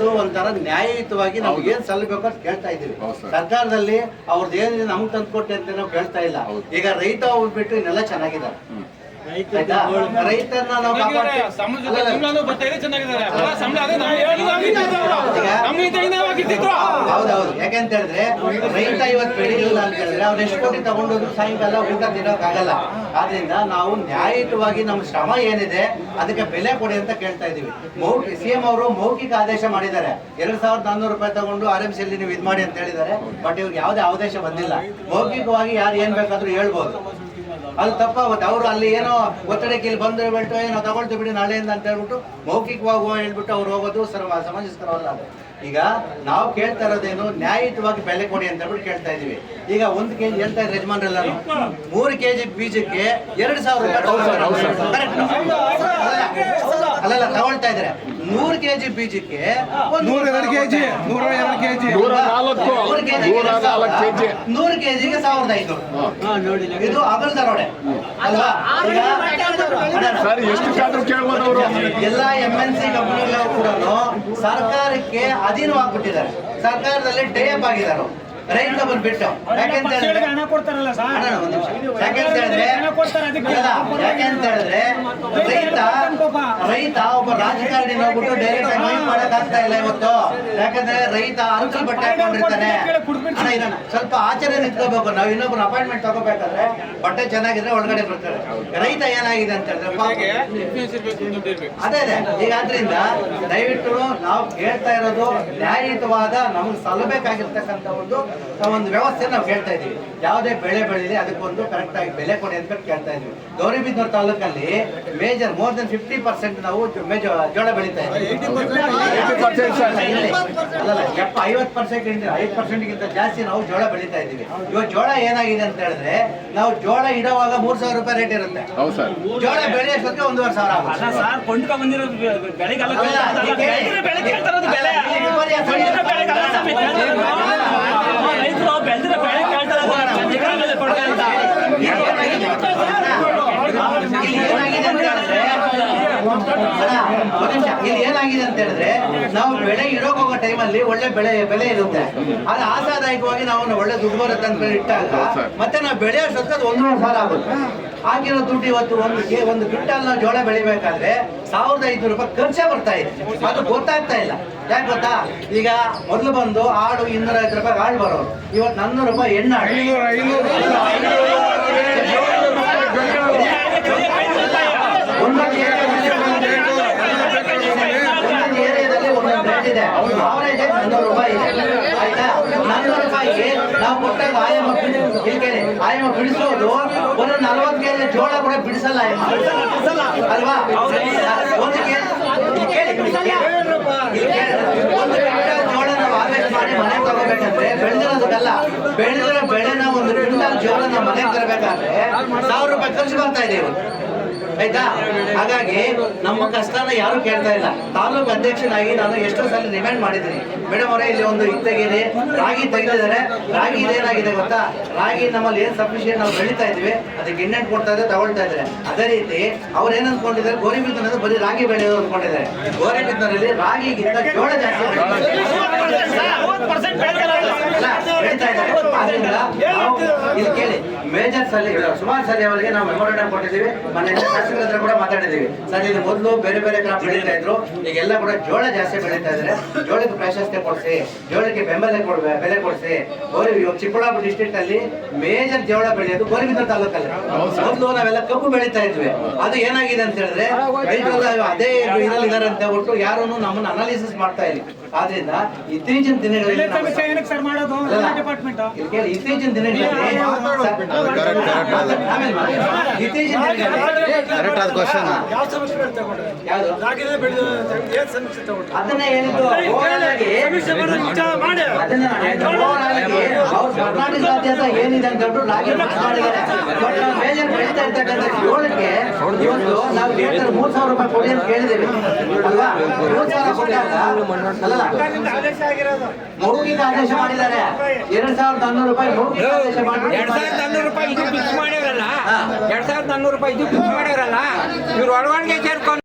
ಕೇಳೋದು ಒಂಥರ ನ್ಯಾಯಯುತವಾಗಿ ನಮ್ಗೆ ಏನ್ ಸಲ್ಲಬೇಕು ಅಂತ ಕೇಳ್ತಾ ಇದೀವಿ ಸರ್ಕಾರದಲ್ಲಿ ಅವ್ರದ್ದು ಏನಿದೆ ನಮ್ಗೆ ತಂದ್ಕೊಟ್ಟೆ ಅಂತ ನಾವು ಕೇಳ್ತಾ ಇಲ್ಲ. ಈಗ ರೈತ ಹೋಗ್ಬಿಟ್ಟು ಇನ್ನೆಲ್ಲ ಚೆನ್ನಾಗಿದ್ದಾರೆ. ಆಯ್ತಾ ರೈತರನ್ನ ನಾವು. ಸಂಬಳನೂ ಬರ್ತಾ ಇದೆ ಚೆನ್ನಾಗಿದ್ದಾರೆ. ಸಂಬಳ ಅದೇ ಹೌದೌದು. ಯಾಕಂತ ಹೇಳಿದ್ರೆ ರೈತ ಇವತ್ತು ಬೆಳಿಲಿಲ್ಲ ಅಂತ ಹೇಳಿದ್ರೆ ಅವ್ರು ಎಷ್ಟು ಕೋಟಿ ತಗೊಂಡೋದ್ರು ಸಾಯಂಕಾಲ ಊಟ ತಿನ್ನೋಕ್ಕಾಗಲ್ಲ. ಆದ್ರಿಂದ ನಾವು ನ್ಯಾಯಯುತವಾಗಿ ನಮ್ಮ ಶ್ರಮ ಏನಿದೆ ಅದಕ್ಕೆ ಬೆಲೆ ಕೊಡಿ ಅಂತ ಕೇಳ್ತಾ ಇದೀವಿ ಮೌಖಿ ಸಿಎಂ ಅವರು ಮೌಖಿಕ ಆದೇಶ ಮಾಡಿದ್ದಾರೆ. ಎರಡ್ ಸಾವಿರದ ನಾನ್ನೂರು ರೂಪಾಯಿ ತಗೊಂಡು ಆರ್ ಎಂ ಸಿಯಲ್ಲಿ ನೀವು ಇದು ಮಾಡಿ ಅಂತ ಹೇಳಿದ್ದಾರೆ. ಬಟ್ ಇವ್ರಿಗೆ ಯಾವುದೇ ಆದೇಶ ಬಂದಿಲ್ಲ. ಮೌಖಿಕವಾಗಿ ಯಾರು ಏನ್ ಬೇಕಾದ್ರೂ ಹೇಳ್ಬೋದು. ಅದು ತಪ್ಪಾಗುತ್ತೆ ಅವರು ಅಲ್ಲಿ ಏನೋ ಒತ್ತಡಕ್ಕೆ ಇಲ್ಲಿ ಬಂದು ಹೇಳ್ಬಿಟ್ಟು ಏನೋ ತಗೊಳ್ತೀವಿ ಬಿಡಿ ನಾಳೆಯಿಂದ ಅಂತ ಹೇಳ್ಬಿಟ್ಟು ಮೌಖಿಕವಾಗಿ ಹೇಳ್ಬಿಟ್ಟು ಅವ್ರು ಹೋಗೋದು ಸರ್ವ ಸಮಂಜಸ್ಕರವಲ್ಲ ಅದು. ಈಗ ನಾವು ಕೇಳ್ತಾ ಇರೋದೇನು ನ್ಯಾಯಯುತವಾಗಿ ಬೆಲೆ ಕೊಡಿ ಅಂತ ಹೇಳ್ಬಿಟ್ಟು ಕೇಳ್ತಾ ಇದೀವಿ ಈಗ ಒಂದು ಕೆಜಿ ಹೇಳ್ತಾ ಇದ್ರೆ ಯಜಮಾನ್ರೆಲ್ಲ ಮೂರು ಕೆಜಿ ಬೀಜಕ್ಕೆ ಎರಡು ಸಾವಿರ ರೂಪಾಯಿ. ಅಲ್ಲಲ್ಲ ತಗೊಳ್ತಾ ಇದ್ದಾರೆ. ನೂರು ಕೆಜಿ ಬೀಜಕ್ಕೆ ಒಂದು ನೂರ ಎರಡು ಕೆಜಿ ನೂರ ಎರಡು ಕೆಜಿ. ನೂರ ನಾಲ್ಕು ನೂರು ಕೆಜಿಗೆ ನೂರ ನಾಲ್ಕು ಕೆಜಿ. ನೂರು ಕೆಜಿಗೆ ಸಾವಿರದ ಐನೂರು. ಇದು ಅಗಲ್ ದರೋಡೆ. ಅಲ್ವಾ? ಸರ್ ಎಷ್ಟು ಕಾದ್ರೂ ಕೇಳ್ಬೋದು ಅವರು. ಎಲ್ಲ ಎಂ ಎನ್ ಸಿ ಕಂಪನಿಗಳು ಕೂಡ ಸರ್ಕಾರಕ್ಕೆ ಅಧೀನವಾಗ್ಬಿಟ್ಟಿದ್ದಾರೆ ಸರ್ಕಾರದಲ್ಲಿ ಟೇಪ್ ಆಗಿದ್ದಾರೆ ರೈತ ಬಂದ್ಬಿಟ್ಟು ಯಾಕೆಂತ ಹೇಳಿದ್ರೆ. ಯಾಕೆಂತ ಹೇಳಿದ್ರೆ ಹಣ ಕೊಡ್ತಾರೆ ಅದಕ್ಕೆ. ಅಲ್ಲ, ಯಾಕೆಂತ ಹೇಳಿದ್ರೆ ರೈತ ರೈತ ಒಬ್ಬ ರಾಜಕಾರಣಿ ಹೋಗ್ಬಿಟ್ಟು ಡೈರೆಕ್ಟ್ ಆಗಿ ಮಾಡಕ್ ಆಗ್ತಾ ಇಲ್ಲ ಇವತ್ತು. ಯಾಕಂದ್ರೆ ರೈತ ಅಂಕಲ್ ಬಟ್ಟೆ ಹಾಕೊಂಡಿರ್ತಾನೆ. ಸ್ವಲ್ಪ ಆಚರಣೆ ನಿಂತ್ಕೋಬೇಕು. ನಾವು ಇನ್ನೊಬ್ರು ಅಪಾಯಿಂಟ್ಮೆಂಟ್ ತಗೋಬೇಕಾದ್ರೆ ಬಟ್ಟೆ ಚೆನ್ನಾಗಿದ್ರೆ ಒಳಗಡೆ ಬರ್ತಾರೆ. ರೈತ ಏನಾಗಿದೆ ಅಂತ ಹೇಳಿದ್ರೆ ಅದೇ ಅದೇ. ಈಗ ಆದ್ರಿಂದ ದಯವಿಟ್ಟು ನಾವು ಕೇಳ್ತಾ ಇರೋದು ನ್ಯಾಯಯುತವಾದ ನಮ್ಗೆ ಸಲ್ಲಬೇಕಾಗಿರ್ತಕ್ಕಂಥ ಒಂದು ಒಂದು ವ್ಯವಸ್ಥೆ ನಾವು ಕೇಳ್ತಾ ಇದೀವಿ ಯಾವುದೇ ಬೆಳೆ ಬೆಳೀಲಿ ಅದಕ್ಕೊಂದು ಕರೆಕ್ಟ್ ಆಗಿ ಬೆಲೆ ಕೊಡಿ ಅಂತ ಕೇಳ್ತಾ ಇದೀವಿ ಗೌರಿಬಿದನೂರು ತಾಲೂಕಲ್ಲಿ major more than fifty percent ನಾವು ಜೋಳ ಬೆಳೀತಾ ಎಪ್ಪ ಐವತ್ತು ಪರ್ಸೆಂಟ್ ಐದು ಪರ್ಸೆಂಟ್ಗಿಂತ ಜಾಸ್ತಿ ನಾವು ಜೋಳ ಬೆಳೀತಾ ಇದ್ದೀವಿ. ಇವಾಗ ಜೋಳ ಏನಾಗಿದೆ ಅಂತ ಹೇಳಿದ್ರೆ ನಾವು ಜೋಳ ಇಡುವಾಗ ಮೂರ್ ಸಾವಿರ ರೂಪಾಯಿ ರೇಟ್ ಇರುತ್ತೆ. ಹೌದು ಸರ್. ಜೋಳ ಬೆಳೆಯೋಷ್ಟೊತ್ತಿಗೆ ಒಂದೂವರೆ ಸಾವಿರ ಆಗುತ್ತೆ. ಸರ್ ಕೊಂಡ್ಕೊಂಡ್ ಬಂದಿರೋ ಇಲ್ಲಿ ಏನಾಗಿದೆ ಅಂತ ಹೇಳಿದ್ರೆ ನಾವು ಬೆಳೆ ಇಡೋಕ್ ಹೋಗೋ ಟೈಮಲ್ಲಿ ಒಳ್ಳೆ ಬೆಳೆ ಬೆಲೆ ಇರುತ್ತೆ. ಅದು ಆಸಾದಾಯಕವಾಗಿ ನಾವು ಒಳ್ಳೆ ದುಡ್ಡು ಬರುತ್ತೆ ಅಂತ ಇಟ್ಟಾಗ ಮತ್ತೆ ನಾವು ಬೆಳೆಯೋ ಸೊತ್ತು ಅದು ಒಂದೂವರೆ ಸಾವಿರ ಆಗುತ್ತೆ. ಆಗಿರೋ ದುಡ್ಡು ಇವತ್ತು ಒಂದು ಒಂದು ಕ್ವಿಂಟಲ್ ನಾವು ಜೋಳ ಬೆಳಿಬೇಕಾದ್ರೆ ಸಾವಿರದ ಐದುನೂರು ರೂಪಾಯಿ ಖರ್ಚೆ ಬರ್ತಾ ಇದೆ. ಅದು ಗೊತ್ತಾಗ್ತಾ ಇಲ್ಲ. ಯಾಕೆ ಗೊತ್ತಾ? ಈಗ ಮೊದಲು ಬಂದು ಆಡು ಇನ್ನೂರ ಐದು ರೂಪಾಯಿ ಆಳು ಬರೋರು. ಇವತ್ತು ನಾನ್ನೂರು ರೂಪಾಯಿ ಎಣ್ಣೆ ಆಡು. ಐನೂರು ಐನೂರು ಒಂದೊಂದು ಏರಿಯಾದಲ್ಲಿ ಒಂದೊಂದು ರೇಟ್ ಇದೆ. ಒಂದೊಂದು ಏರಿಯಾದಲ್ಲಿ ಇದೆ ಅವರೇಜ್ ನಾನ್ನೂರು ರೂಪಾಯಿ ಆಯ್ತಾ? ನಾನ್ನೂರು ರೂಪಾಯಿಗೆ ನಾವು ಕೊಟ್ಟಾಗ ಆಯಮ್ಮ ಕೇಳಿ ಆಯಮ್ಮ ಬಿಡಿಸೋದು ಒಂದು ನಲವತ್ತು ಕೆಜಿ ಜೋಳ ಕೂಡ ಬಿಡಿಸಲ್ಲ ಅಲ್ವಾ? ಒಂದು ಜೋಳ ನಾವು ಹಾರ್ವೆಸ್ಟ್ ಮಾಡಿ ಮನೆಗೆ ತಗೋಬೇಕಂದ್ರೆ ಬೆಳೆದಿರೋದಕ್ಕಲ್ಲ, ಬೆಳೆದಿರೋ ಬೆಳೆನ ಒಂದು ಕ್ವಿಂಟಲ್ ಜೋಳ ನಾವು ಮನೆಗೆ ತರಬೇಕಾದ್ರೆ ಸಾವಿರ ರೂಪಾಯಿ ಖರ್ಚು ಬರ್ತಾ ಇದೆ ಆಯ್ತಾ? ಹಾಗಾಗಿ ನಮ್ಮ ಕಷ್ಟನ ಯಾರು ಕೇಳ್ತಾ ಇಲ್ಲ. ತಾಲೂಕು ಅಧ್ಯಕ್ಷನಾಗಿ ನಾನು ಎಷ್ಟೋ ಸಲ ರಿಮೈಂಡ್ ಮಾಡಿದ್ದೀನಿ. ಮೇಡಮ್ ಅವರೇ ಇಲ್ಲಿ ಒಂದು ಇದು ತೆಗೀರಿ. ರಾಗಿ ತೆಗೆದಿದ್ದಾರೆ. ರಾಗಿ ಇದೇನಾಗಿದೆ ಗೊತ್ತಾ? ರಾಗಿ ನಮ್ಮಲ್ಲಿ ಏನ್ ಸಫಿಶಿಯಂಟ್ ನಾವು ಬೆಳೀತಾ ಇದೀವಿ ಅದಕ್ಕೆ ಇನ್ನೆಂಟ್ ಕೊಡ್ತಾ ಇದ್ರೆ ತಗೊಳ್ತಾ ಇದ್ದಾರೆ. ಅದೇ ರೀತಿ ಅವ್ರು ಏನ್ ಅನ್ಕೊಂಡಿದ್ದಾರೆ ಗೋರಿಬಿದ್ದನ ಬರೀ ರಾಗಿ ಬೆಳೆಯೋದು ಅನ್ಕೊಂಡಿದ್ದಾರೆ. ಗೋರಿಬಿದ್ದನಲ್ಲಿ ರಾಗಿಗಿಂತ ಜೋಳ ಜಾಸ್ತಿ ಬೆಳೀತಾ ಇದ್ದಾರೆ. ಕೇಳಿ. ಮೇಜರ್ ಸುಮಾರು ಸಲಿ ಅವರಿಗೆ ನಾವು ಮೆಮೊರಂಡಮ್ ಕೊಟ್ಟಿದ್ದೀವಿ. ಮನೆ ಶಾಸಕರ ಹತ್ರ ಕೂಡ ಮಾತಾಡಿದ್ದೀವಿ. ಸರ್ ಇದು ಮೊದಲು ಬೇರೆ ಬೇರೆ ಕ್ರಾಪ್ ಬೆಳೀತಾ ಇದ್ರು. ಈಗೆಲ್ಲ ಕೂಡ ಜೋಳ ಜಾಸ್ತಿ ಬೆಳೀತಾ ಇದ್ದಾರೆ. ಜೋಳಕ್ಕೆ ಪ್ರಾಶಸ್ತ್ಯ ಕೊಡಿಸಿ ಜೋಳಕ್ಕೆ ಬೆಂಬಲ ಕೊಡ್ಬೇ ಬೆಲೆ ಕೊಡಿಸಿ. ಗೋರಿ ಚಿಕ್ಕಬಳ್ಳಾಪುರ ಡಿಸ್ಟ್ರಿಕ್ಟ್ ಅಲ್ಲಿ ಮೇಜರ್ ಜೋಳ ಬೆಳೆಯೋದು ಗೋರಿಬಿದ್ರ ತಾಲೂಕಲ್ಲಿ. ಮೊದಲು ನಾವೆಲ್ಲ ಕಬ್ಬು ಬೆಳೀತಾ ಇದ್ವಿ. ಅದು ಏನಾಗಿದೆ ಅಂತ ಹೇಳಿದ್ರೆ ರೈತರೆಲ್ಲ ಅದೇ ಇದರಲ್ಲಿ ಇದಾರೆ ಅಂತ ಒಟ್ಟು ಯಾರು ನಮ್ಮನ್ನ ಅನಾಲಿಸಿಸ್ ಮಾಡ್ತಾ ಇಲ್ಲ. ಆದ್ರಿಂದ ಇತ್ತೀಚಿನ ದಿನಗಳಲ್ಲಿ ಇತ್ತೀಚಿನ ದಿನಗಳಲ್ಲಿ. ಇತ್ತೀಚಿನ ಅದನ್ನೇ ಕರ್ನಾಟಕ ರಾಜ್ಯದ ಏನಿದೆ ಅಂತ ಹೇಳ್ಬಿಟ್ಟು ರಾಗಿ ಮಿಕ್ಸ್ ಬಟ್ ಮೇಜರ್ ಬೆಳೀತಾ ಇರ್ತಕ್ಕಂಥ ಜೋಳಕ್ಕೆ ಇವತ್ತು ನಾವು ಹೇಳ್ತಾರೆ ಮೂರ್ ಸಾವಿರ ರೂಪಾಯಿ ಕೊಡಿ ಅಂತ ಕೇಳಿದೀವಿ ಅಲ್ವಾ? ಮೂರ್ ಸಾವಿರ ಕೊಟ್ಟಾಗ ಅಲ್ಲಲ್ಲ ಆದೇಶ ಆಗಿರೋದು. ಮೌಖಿಕ ಆದೇಶ ಮಾಡಿದ್ದಾರೆ. ಎರಡ್ ಸಾವಿರದ ನಾನ್ನೂರು ರೂಪಾಯಿ ಆದೇಶ ಎರಡ್ ಸಾವಿರದ ಹನ್ನೂರು ರೂಪಾಯಿ ಇದು ಫಿಕ್ಸ್ ಮಾಡಿರಲ್ಲ ಎರಡ್ ಸಾವಿರದ ಹನ್ನೂರು ರೂಪಾಯಿ ಇದು ಫಿಕ್ಸ್ ಮಾಡಿರಲ್ಲ ಇವ್ರು ಒಳಗಡೆ ಸೇರ್ಕೊಂಡು